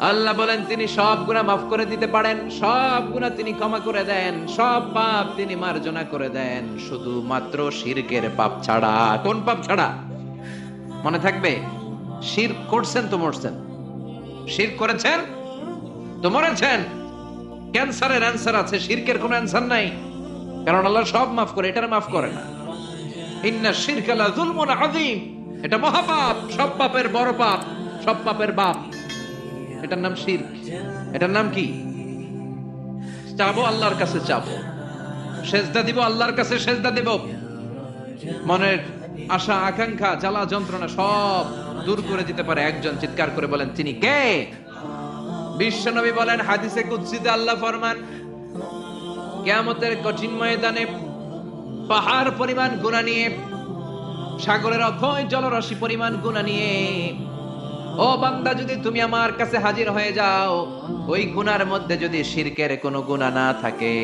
আল্লাহ বলেন, তিনি সব গুণা মাফ করে দিতে পারেন, সব গুণা তিনি ক্ষমা করে দেন, সব পাপ তিনি মার্জনা করে দেন। শুধুমাত্র শিরকের পাপ ছাড়া, কোন পাপ ছাড়া? মনে থাকবে শির করছেন তো মরছেন। শির করেছেন তো মরেছেন। ক্যান্সারের অ্যান্সার আছে, শিরকের কোনো অ্যান্সার নাই। কারণ আল্লাহ সব মাফ করে, এটার মাফ করে না। ইন্না শিরকালা জুলমুন আযীম। এটা মহাপাপ, সব পাপের বড় পাপ, সব পাপের বাপ। এটার নাম শিরক এটার নাম কি? চাবো আল্লাহর কাছে চাবো। সেজদা দিব আল্লাহর কাছে সেজদা দেব। মনের আশা, আকাঙ্ক্ষা, জ্বালা, যন্ত্রণা সব দূর করে দিতে পারে একজন। চিৎকার করে বলেন, তিনি কে? বিশ্বনবী বলেন, হাদিসে কুদসিতে আল্লাহ ফরমান, কিয়ামতের কঠিন ময়দানে পাহাড় পরিমাণ গুণা নিয়ে, সাগরের অথই জলরাশি পরিমাণ গুণা নিয়ে ও বান্দা, যদি তুমি আমার কাছে হাজির হয়ে যাও, ওই গুনার মধ্যে যদি শিরকের কোনো গুণা না থাকে,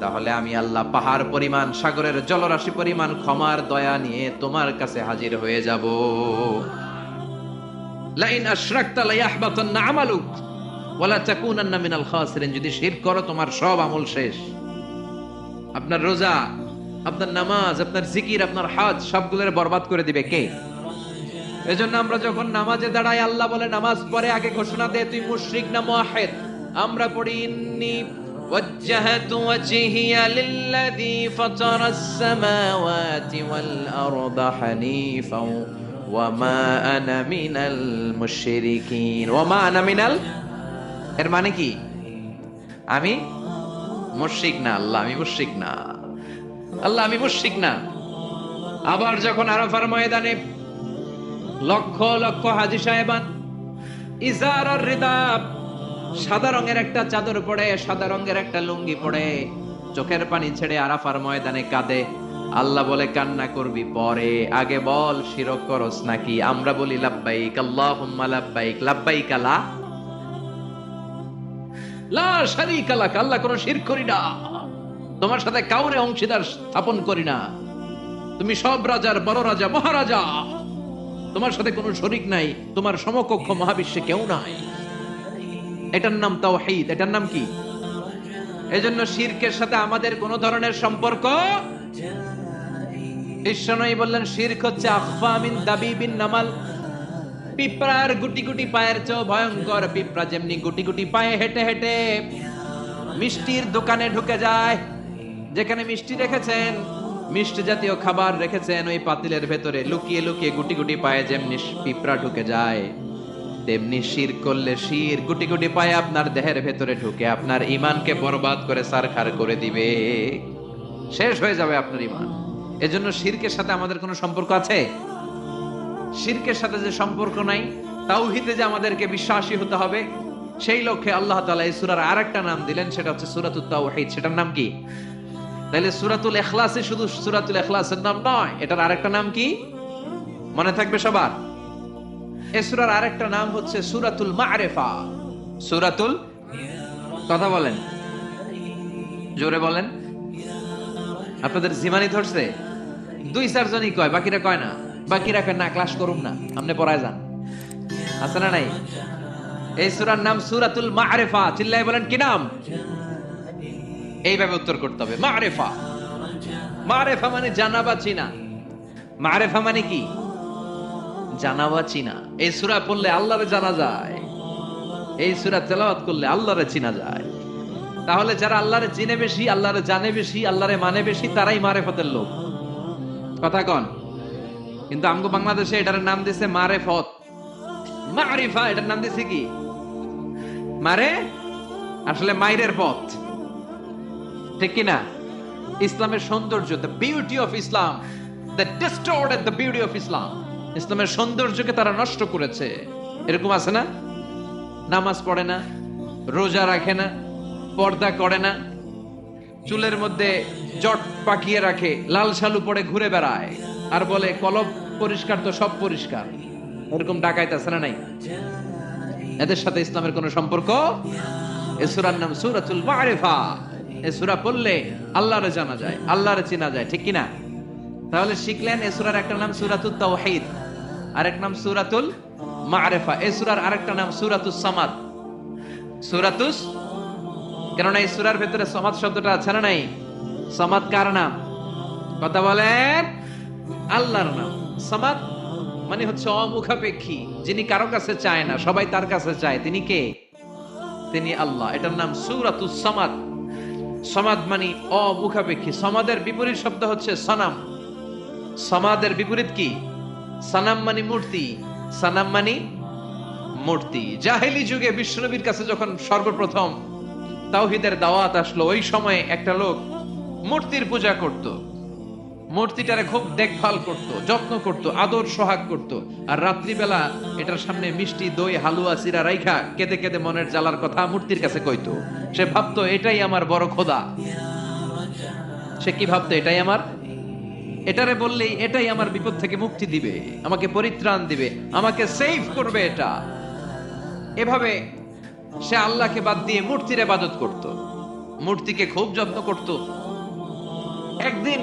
তাহলে আমি আল্লাহ পাহাড় পরিমাণ, সাগরের জলরাশি পরিমাণ ক্ষমার দয়া নিয়ে তোমার কাছে হাজির হয়ে যাব। লাইন আশরাকতা লায়াহবাতান্না আমালুক, ওয়ালা তাকুনান্না মিনাল খাসিরিন, যদি শিরক করো, তোমার সব আমল শেষ। আপনার রোজা, আপনার নামাজ, আপনার জিকির, আপনার হাজ, সবগুলোর বরবাদ করে দিবে কে? এজন্য আমরা যখন নামাজে দাঁড়াই আল্লাহ বলে নামাজ পড়ে আগে ঘোষণা দে তুই মুশরিক না মুয়াহিদ আমরা পড়ি ইন্নি وجهت وجهي للذي فطر السماوات والأرض حنيفا وما أنا من المشركين وما أنا من ال এর মানে কি আমি মুশরিক না আল্লাহ আমি মুশরিক না আল্লাহ আমি মুশরিক না আবার যখন আরাফার ময়দানে লক্ষ লক্ষ হাজি সাহেবান। রিদাব সাদা রঙের একটা চাদর পড়ে, সাদা রঙের একটা লুঙ্গি পড়ে। চোখের পানি ছেড়ে আরাফার ময়দানে কাঁদে। আল্লাহ বলে, কান্না করবি পরে। আগে বল, শিরক করস নাকি? আমরা বলি, লাব্বাইক আল্লাহুম্মা লাব্বাইক। লাব্বাইক আলা লা শারীকা লাক। আল্লাহ কোনো শিরক করি না। তোমার সাথে কাউরে অংশীদার স্থাপন করি না। তুমি সব রাজার বড় রাজা, মহারাজা। তোমার সাথে কোনো শরিক নাই, তোমার সমকক্ষ মহাবিশ্বে কেউ নাই। এটার নাম তাও তাওহীদ, এটার নাম কি? এজন্য শিরকের সাথে আমাদের কোন ধরনের সম্পর্ক ঈশ্বরই বললেন, শিরক হচ্ছে আখফা মিন দাবিবিন নামাল। পিঁপড়ার গুটি গুটি পায়ের চেয়েও ভয়ঙ্কর পিঁপড়া যেমনি গুটি গুটি পায়ে হেঁটে হেঁটে মিষ্টির দোকানে ঢুকে যায়। যেখানে মিষ্টি রেখেছেন মিষ্টি জাতীয় খাবার রেখেছেন ওই পাতিলের ভেতরে। লুকিয়ে লুকিয়ে গুটি গুটি পায়ে যেমনি পিঁপড়া ঢুকে যায়, তেমনি শির করলে শির, গুটি গুটি পায়ে আপনার দেহের ভেতরে ঢুকে আপনার ইমানকে বরবাদ করে সারখার করে দিবে। শেষ হয়ে যাবে আপনার ইমান এজন্য শিরকের সাথে আমাদের কোনো সম্পর্ক আছে? শিরকের সাথে যে সম্পর্ক নাই, তাওহিদে যে আমাদেরকে বিশ্বাসী হতে হবে, সেই লক্ষ্যে আল্লাহ তাআলা এই সূরার আরেকটা নাম দিলেন, সেটা হচ্ছে সূরাতুত তাওহীদ। সেটার নাম কি? তাহলে সূরাতুল ইখলাসে শুধু সুরাতুল এখলাসের নাম নয়, এটার আরেকটা নাম কি? মনে থাকবে সবার? এ সুরার আরেকটা নাম হচ্ছে সূরাতুল মা'রিফা। সুরাতুল কথা বলেন। জোরে বলেন। আপনাদের জিমানি ধরছে? দুই চারজনই কয়, বাকিরা কয় না? বাকিরা কয়, না, ক্লাস করুম না আপনি পড়ায় যান। আছে না নাই? এই সূরার নাম সূরাতুল মা'রিফা। চিল্লায় বলেন, কি নাম? এইভাবে উত্তর করতে হবে। মা'রিফা। মা'রিফা মানে জানা বা চিনা। মা'রিফা মানে কি? জানা বা চিনা। এই সূরা পড়লে আল্লাহরে জানা যায়। এই সূরা তেলাওয়াত করলে আল্লাহরে চিনা যায়। তাহলে যারা আল্লাহরে চিনে বেশি, আল্লাহরে জানে বেশি, আল্লাহরে মানে বেশি, তারাই মারেফতের লোক। কথা কন। কিন্তু আমগো বাংলাদেশে এটার নাম দিছে মারেফত। মারিফা এটার নাম দিছে কি? মারে? আসলে মাইরের পথ। ঠিক কি না ইসলামের সৌন্দর্য the beauty of Islam the distorted the beauty of Islam ইসলামের সৌন্দর্যকে তারা নষ্ট করেছে। এরকম আছে না? নামাজ পড়ে না, রোজা রাখে না, পর্দা করে না, চুলের মধ্যে জট পাকিয়ে রাখে, লাল শালু পরে ঘুরে বেড়ায়, আর বলে, কলব পরিষ্কার তো সব পরিষ্কার। এরকম ডাকাইতে আছে না নাই? এদের সাথে ইসলামের কোনো সম্পর্ক? এ সূরার নাম সূরাতুল মারিফা। এ সূরা পড়লে আল্লাহরে জানা যায়, আল্লাহরে চেনা যায়, ঠিক কি না তাহলে শিখলেন এ সূরার একটা নাম সূরাতুত তাওহীদ আর এক নাম সুরাতুল মারেফা। এই সুরার আরেকটা নাম সুরাতুস সামাদ। সুরাতুস? কেননা এই সুরার ভেতরে সমাদ শব্দটা আছে না নাই? সমাদ কার নাম? কথা বলেন, আল্লাহর নাম। সমাদ মানে হচ্ছে অমুখাপেক্ষী, যিনি কারও কাছে চায় না, সবাই তার কাছে চায়। তিনি কে? তিনি আল্লাহ। এটার নাম সুরাতুস সামাদ। সমাদ মানে অমুখাপেক্ষী। সমাদের বিপরীত শব্দ হচ্ছে সনাম। সমাদের বিপরীত কি? সানাম মানে মূর্তি। সানাম মানে মূর্তি। জাহেলি যুগে বিষ্ণুবীর কাছে যখন সর্বপ্রথম তাওহিদের দাওয়াত আসলো, ওই সময়ে একটা লোক মূর্তির পূজা করত। মূর্তিটারে খুব দেখভাল করত, যত্ন করত, আদর সোহাগ করত। আর রাত্রিবেলা এটার সামনে মিষ্টি, দই, হালুয়া সিরা রাইখা কেঁদে কেঁদে মনের জ্বালার কথা মূর্তির কাছে কইতো। সে ভাবতো, এটাই আমার বড় খোদা। সে কি ভাবতো, এটাই আমার? এটারে বললেই, এটাই আমার বিপদ থেকে মুক্তি দিবে, আমাকে পরিত্রাণ দিবে, আমাকে সেভ করবে এটা। এভাবে সে আল্লাহকে বাদ দিয়ে মূর্তির ইবাদত করত। মূর্তিকে খুব যত্ন করত। একদিন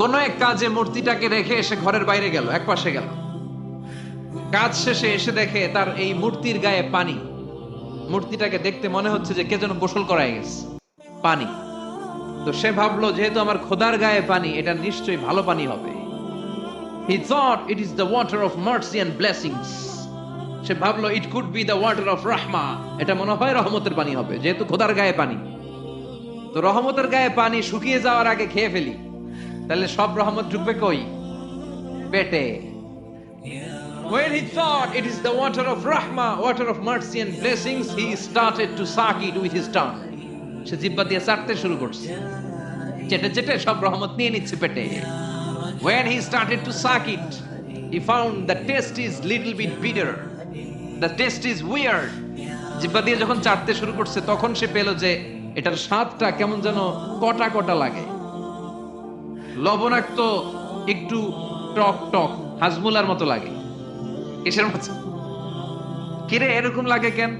কোন এক কাজে মূর্তিটাকে রেখে এসে ঘরের বাইরে গেল, এক পাশে গেল। কাজ শেষে এসে দেখে তার এই মূর্তির গায়ে পানি। মূর্তিটাকে দেখতে মনে হচ্ছে যে কে যেন গোসল করায় গেছে। পানি। তো সে ভাবলো, যেহেতু আমার খোদার গায়ে পানি, এটা নিশ্চয়ই ভালো পানি হবে। হি thought it is the water of mercy and blessings সে ভাবলো it could be the water of রাহমা এটা মনে হয় রহমতের পানি হবে, যেহেতু খোদার গায়ে পানি। তো রহমতের গায়ে পানি শুকিয়ে যাওয়ার আগে খেয়ে ফেলি। তাহলে সব রহমত ঢুকবে কই পেটে When he thought it is the water of rahma, water of mercy and blessings, he started to suck it with his tongue. সে জিব্বা দিয়ে শুরু করছে চেটে চেটে সব রহমত নিয়ে নিচ্ছে পেটে When he started to suck it, he found the taste is little bit bitter. The taste is weird. জিব্বা দিয়ে যখন চাটতে শুরু করছে তখন সে পেল যে এটার স্বাদটা কেমন যেন কটা কটা লাগে লবণাক্ত, একটু টক টক, হাজমুলার মতো লাগে। কিসের মতো? কিরে, এরকম লাগে কেন?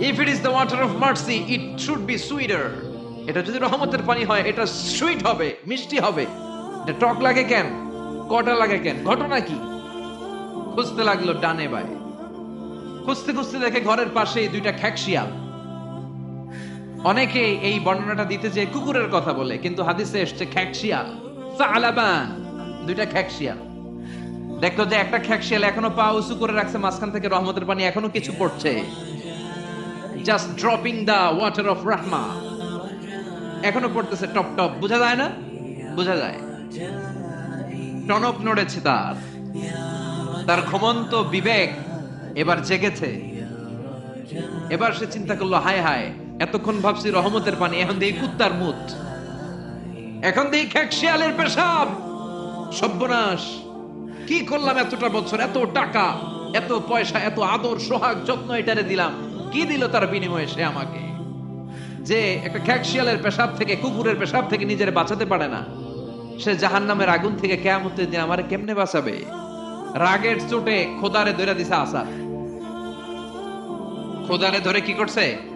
If it is the water of mercy it should be sweeter এটা যদি রহমতের পানি হয়, এটা সুইট হবে, মিষ্টি হবে। এটা টক লাগে কেন? কটা লাগে কেন? ঘটনা কি? খুঁজতে লাগল ডানে বায়ে। খুঁজতে খুঁজতে দেখে ঘরের পাশে দুইটা খ্যাকশিয়াল অনেকে এই বর্ণনাটা দিতে যে কুকুরের কথা বলে, কিন্তু হাদিসে এসছে খ্যাকশিয়াল। সালাবান, দুইটা খ্যাকশিয়াল। দেখল যে একটা খ্যাকশিয়াল এখনও পা উঁচু করে রাখছে, মাঝখান থেকে রহমতের পানি এখনও কিছু পড়ছে। Just dropping the water of রাহমা এখনও পড়তেছে টপ টপ, বোঝা যায় না? বোঝা যায়। টনক নড়েছে তার। তার ঘুমন্ত বিবেক এবার জেগেছে। এবার সে চিন্তা করল, হায় হায় এতক্ষণ ভাবছি রহমতের পানি, এখন দিয়ে কুত্তার মুত। এখন দিয়ে খ্যাকশিয়ালের পেশাব। সর্বনাশ কি করলাম এতটা বছর, এত টাকা, এত পয়সা, এত আদর, সোহাগ, যত্ন এটারে দিলাম। কি দিল তার বিনিময়ে সে আমাকে? যে একটা খ্যাকশিয়ালের পেশাব থেকে, কুকুরের পেশাব থেকে নিজের বাঁচাতে পারে না। সে জাহান নামের আগুন থেকে কেয়ামতের দিন আমার কেমনে বাঁচাবে? রাগের চোটে খোদারে ধরে দিছে আসার খোদারে ধরে কি করছে?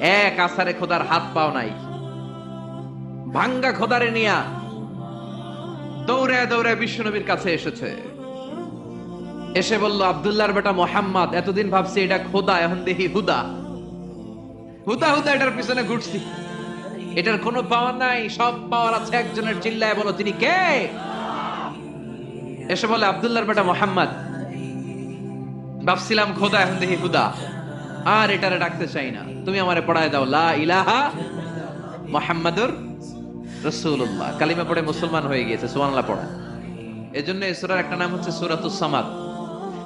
এক আসারে খোদার হাত পাও নাই। ভাঙ্গা খোদারে নিয়া দৌড়ে দৌড়ে বিশ্বনবীর কাছে এসেছে। এসে বলল, আব্দুল্লাহর বেটা মোহাম্মদ, এতদিন ভাবছি এটা খোদা, এখন দেখি হুদা। হুদা হুদা, এটার পিছনে ঘুরছি। এটার কোনো পাওয়ার নাই, সব পাওয়ার আছে একজনের চিল্লায়, বলো, তিনি কে? এসে বলে, আব্দুল্লাহর বেটা মোহাম্মদ। ভাবছিলাম খোদা, এখন দেখি হুদা। আর এটারে ডাকতে চাই না। তুমি আমারে পড়ায় দাও, লা ইলাহা মোহাম্মদুর রসুল্লাহ কালিমা পড়ে মুসলমান হয়ে গিয়েছে, সুবহানাল্লাহ পড়া। এজন্য এই সূরার একটা নাম হচ্ছে সূরাতুস সামাদ।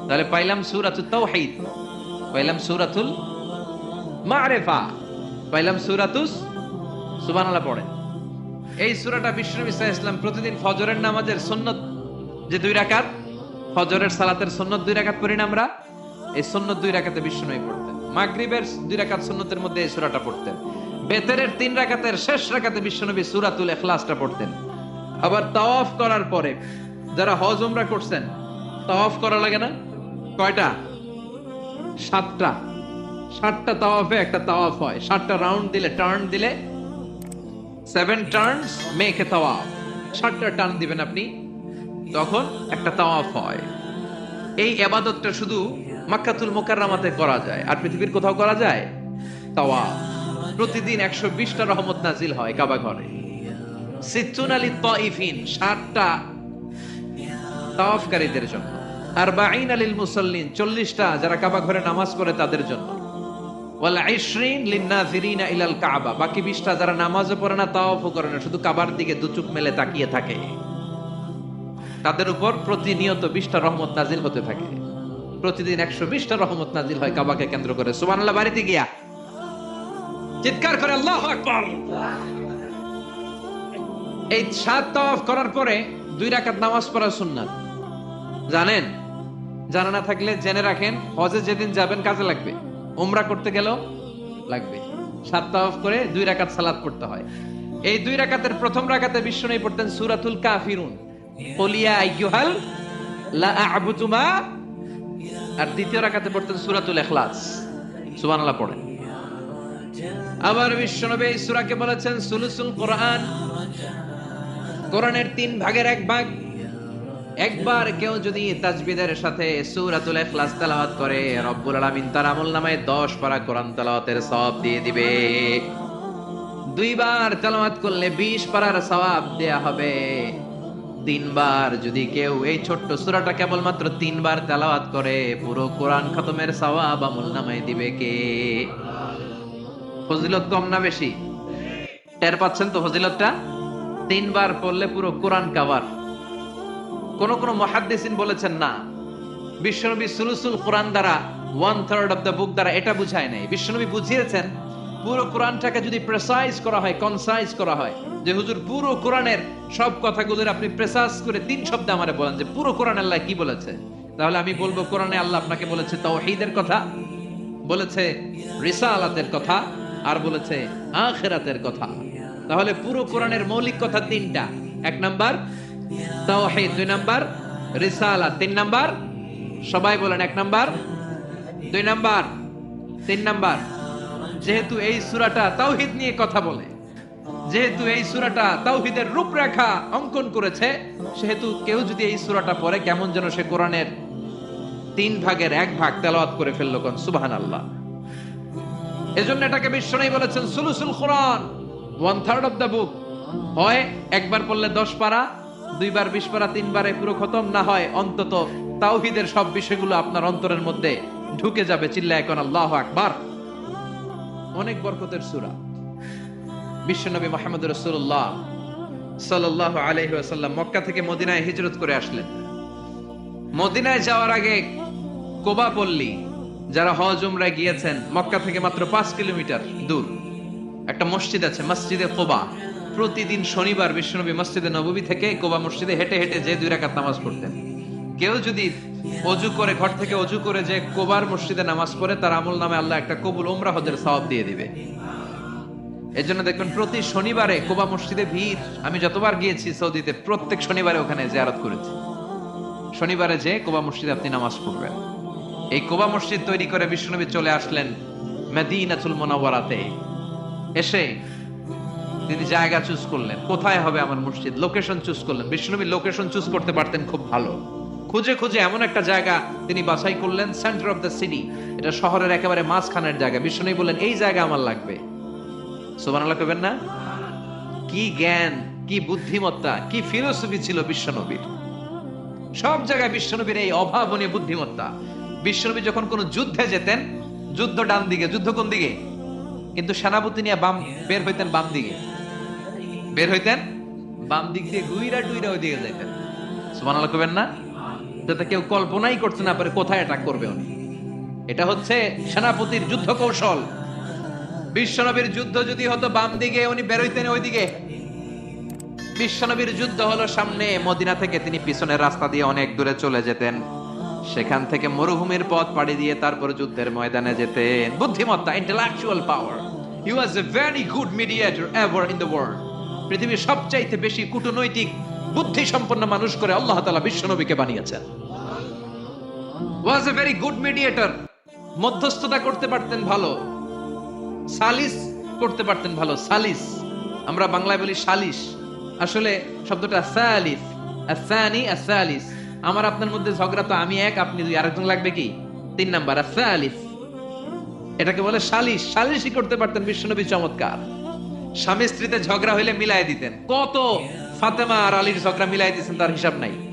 তাহলে পাইলাম সূরাতুত তাওহীদ, পাইলাম সূরাতুল মারিফা, পাইলাম সূরাতুস, সুবহানাল্লাহ পড়ে। এই সূরাটা সাল্লাল্লাহু আলাইহি ইসলাম প্রতিদিন ফজরের নামাজের সুন্নত যে দুই রাকাত, ফজরের সালাতের সুন্নত দুই রাকাত পড়ি না আমরা, এই সুন্নত দুই রাকাতে বিশ্বনবী পড়তেন মাগরিবের দুই রাকাত সুন্নতের মধ্যে এই সূরাটা পড়তেন। বেতেরের তিন রাকাতের শেষ রাকাতে বিশ্বনবী সূরাতুল ইখলাসটা পড়তেন। আবার তাওয়াফ করার পরে যারা হজ উমরা করছেন, তাওয়াফ করা লাগে না? কয়টা? সাতটা। সাতটা তাওয়াফে একটা তাওয়াফ হয়। সাতটা রাউন্ড দিলে টার্ন দিলে সেভেন টার্নস এ তাওয়াফ। সাতটা টার্ন দিবেন আপনি, তখন একটা তাওয়াফ হয়। এই আবাদতটা শুধু মাক্কাতুল মোকাররামাতে করা যায়। আর পৃথিবীর কোথাও করা যায়? তাওয়া প্রতিদিন একশো বিশটা রহমত নাজিল হয় কাবা ঘরে। সিচ্চুন আলী তাওয়াফকারীদের জন্য। আর বাইন আলিল মুসল্লিন, চল্লিশটা যারা কাবা ঘরে নামাজ পড়ে তাদের জন্য। কাবা। বাকি বিশটা যারা নামাজও পড়ে না, তাওয়াফও করে না। শুধু কাবার দিকে দুচুক মেলে তাকিয়ে থাকে। তাদের উপর প্রতিনিয়ত বিশটা রহমত নাজিল হতে থাকে। প্রতিদিন একশো বিশটা রহমত নাজিল হয় কাবাকে কেন্দ্র করে। সুবহানাল্লাহ, বাড়িতে গিয়া চিৎকার করে, আল্লাহ আকবার! এই সাত তাওয়াফ করার পরে দুই রাকাত নামাজ পড়া সুন্নাত। জানেন? জানা না থাকলে জেনে রাখেন, হজে যেদিন যাবেন কাজে লাগবে। উমরা করতে গেলেও লাগবে। সাত তাওয়াফ করে দুই রাকাত সালাত পড়তে হয়। এই দুই রাকাতের প্রথম রাকাতে বিশ্ব নেই পড়তেন সুরাতুল কাফিরুন। কলিয়া আইয়ুহাল লা আ'বুদু মা আর দ্বিতীয় রাকাতে পড়তেন সূরাতুল ইখলাস। সুবহানাল্লাহ পড়েন আবার বিশ্বনবী এই সূরাকে বলেছেন, সুলুসুল কোরআন। কোরআনের তিন ভাগের এক ভাগ। একবার কেউ যদি তাজবিদের সাথে সুরাতুল ইখলাস তেলাওয়াত করে, রব্বুল আলামিন তার আমলনামায় 10 পারা কোরআন তেলাওয়াতের সওয়াব দিয়ে দিবে। দুইবার তেলাওয়াত করলে 20 পারার সওয়াব দেয়া হবে। তিনবার। যদি কেউ এই ছোট্ট সূরাটা কেবলমাত্র তিনবার তেলাওয়াত করে, পুরো কোরআন খতমের সওয়াব আমলনামায় দিবে কে? ফজিলত কম না বেশি? টের পাচ্ছেন তো ফজিলতটা? তিনবার পড়লে পুরো কোরআন কাভার কোন কোন মহাদ্দেসিন বলেছেন না, বিশ্বনবী সুলুসুল কোরআন দ্বারা one third of the book দ্বারা এটা বুঝায় নাই। বিশ্বনবী বুঝিয়েছেন, পুরো কোরআনটাকে যদি প্রেসাইজ করা হয় কনসাইজ করা হয় যে হুজুর পুরো কোরআনের সব কথাগুলোর আপনি প্রেসাইজ করে তিন শব্দে আমারে বলেন যে পুরো কোরআন আল্লাহ কি বলেছে? তাহলে আমি বলব কোরআনে আল্লাহ আপনাকে বলেছে তাওহীদের কথা, বলেছে রিসালাতের কথা, আর বলেছে আখেরাতের কথা। তাহলে পুরো কোরআনের মৌলিক কথা তিনটা। এক নাম্বার, তাওহীদ। দুই নাম্বার, রিসালাত। তিন নাম্বার, সবাই বলেন এক নাম্বার। দুই নাম্বার, তিন নাম্বার। যেহেতু এই সূরাটা তাওহীদ নিয়ে কথা বলে যেহেতু এই সুরাটা তাওহিদের রূপরেখা অঙ্কন করেছে, সেহেতু কেউ যদি এই সুরাটা পড়ে, কেমন যেন সে কোরআনের তিন ভাগের এক ভাগ তেলাওয়াত করে ফেলল কোন, সুবহানাল্লাহ। এজন্য এটাকে বিশ্বনবী বলেছেন সুলুসুল কোরআন one third of the book হয়, একবার পড়লে দশ পারা, দুইবার বিশ পারা, তিনবারে পুরো খতম, না হয় অন্তত তাওহিদের সব বিষয়গুলো আপনার অন্তরের মধ্যে ঢুকে যাবে চিল্লা এখন আল্লাহ আকবার। অনেক বরকতের সূরা। বিশ্বনবী মোহাম্মদ রসুল্লাহ সাল্লাল্লাহু আলাইহি ওয়াসাল্লাম মক্কা থেকে মদিনায় হিজরত করে আসলেন। মদিনায় যাওয়ার আগে কোবা পল্লী, যারা হজ উমরায় গিয়েছেন, মক্কা থেকে মাত্র পাঁচ কিলোমিটার দূর। একটা মসজিদ আছে, মসজিদে কোবা। প্রতিদিন শনিবার বিশ্বনবী মসজিদে নববী থেকে কোবা মসজিদে হেঁটে হেঁটে যে দুই রাকাত নামাজ পড়তেন। কেউ যদি অজু করে, ঘর থেকে অজু করে যে কোবার মসজিদে নামাজ পড়ে, তার আমল নামে আল্লাহ একটা কবুল ওমরা হজের সওয়াব দিয়ে দিবে। এই জন্য দেখবেন প্রতি শনিবারে কোবা মসজিদে ভিড়। আমি যতবার গিয়েছি সৌদিতে, প্রত্যেক শনিবারে ওখানে জিয়ারত করেছি। শনিবারে যে কোবা মসজিদে আপনি নামাজ পড়বেন। এই কোবা মসজিদ তৈরি করে বিশ্বনবী চলে আসলেন মেদিনাতুল মোনাওয়ারাতে। এসে তিনি জায়গা চুজ করলেন। কোথায় হবে আমার মসজিদ? লোকেশন চুজ করলেন। বিশ্বনবী লোকেশন চুজ করতে পারতেন খুব ভালো। খুঁজে খুঁজে এমন একটা জায়গা তিনি বাছাই করলেন সেন্টার অফ দ্য সিটি এটা শহরের একেবারে মাঝখানের জায়গা। বিশ্বনবী বললেন, এই জায়গা আমার লাগবে। সুবহানাল্লাহ কবেন না? কি জ্ঞান, কি বুদ্ধিমত্তা, কি ফিলোসফি ছিল বিশ্বনবীর? সব জায়গায় বিশ্বনবীর এই অভাবনীয় বুদ্ধিমত্তা। বিশ্বনবী যখন কোন যুদ্ধে যেতেন, যুদ্ধ ডান দিকে, যুদ্ধ কোন দিকে? কিন্তু সেনাপতি নিয়ে বাম, বের হইতেন বাম দিকে। বের হইতেন বাম দিক দিয়ে গুইরা টুইরা ওই দিকে যাইতেন। সুবহানাল্লাহ কবেন না? যাতে কেউ কল্পনাই করতে না পারে কোথায় অ্যাটাক করবে উনি। এটা হচ্ছে সেনাপতির যুদ্ধ কৌশল। বিশ্বনবীর যুদ্ধ যদি হতো বাম দিকে, উনি বেরোইতেন ওইদিকে। বিশ্বনবীর যুদ্ধ হলো সামনে মদিনা থেকে তিনি পিছনের রাস্তা দিয়ে অনেক দূরে চলে যেতেন। সেখান থেকে মরুভূমির পথ পাড়ি দিয়ে তারপর যুদ্ধের ময়দানে যেতেন। বুদ্ধিমত্তা intellectual power he was a very good mediator ever in the world পৃথিবীর সবচাইতে বেশি কূটনৈতিক বুদ্ধি সম্পন্ন মানুষ করে আল্লাহ তাআলা বিশ্বনবীকে বানিয়েছেন। Was a very good mediator মধ্যস্থতা করতে পারতেন ভালো। সালিস করতে পারতেন ভালো, সালিস। আমরা বাংলায় বলি সালিস। আসলে শব্দটা সালিস, আসানি, আসালিস। আমার আপনার মধ্যে ঝগড়া তো আমি এক, আপনি দুই, আরেকজন লাগবে কি? তিন নাম্বার আলিফ এটাকে বলে সালিশ সালিশই করতে পারতেন বিশ্বনবী চমৎকার। স্বামী স্ত্রীতে ঝগড়া হইলে মিলাই দিতেন। কত ফাতেমা আর আলীর ঝগড়া মিলাই দিয়েছেন তার হিসাব নাই।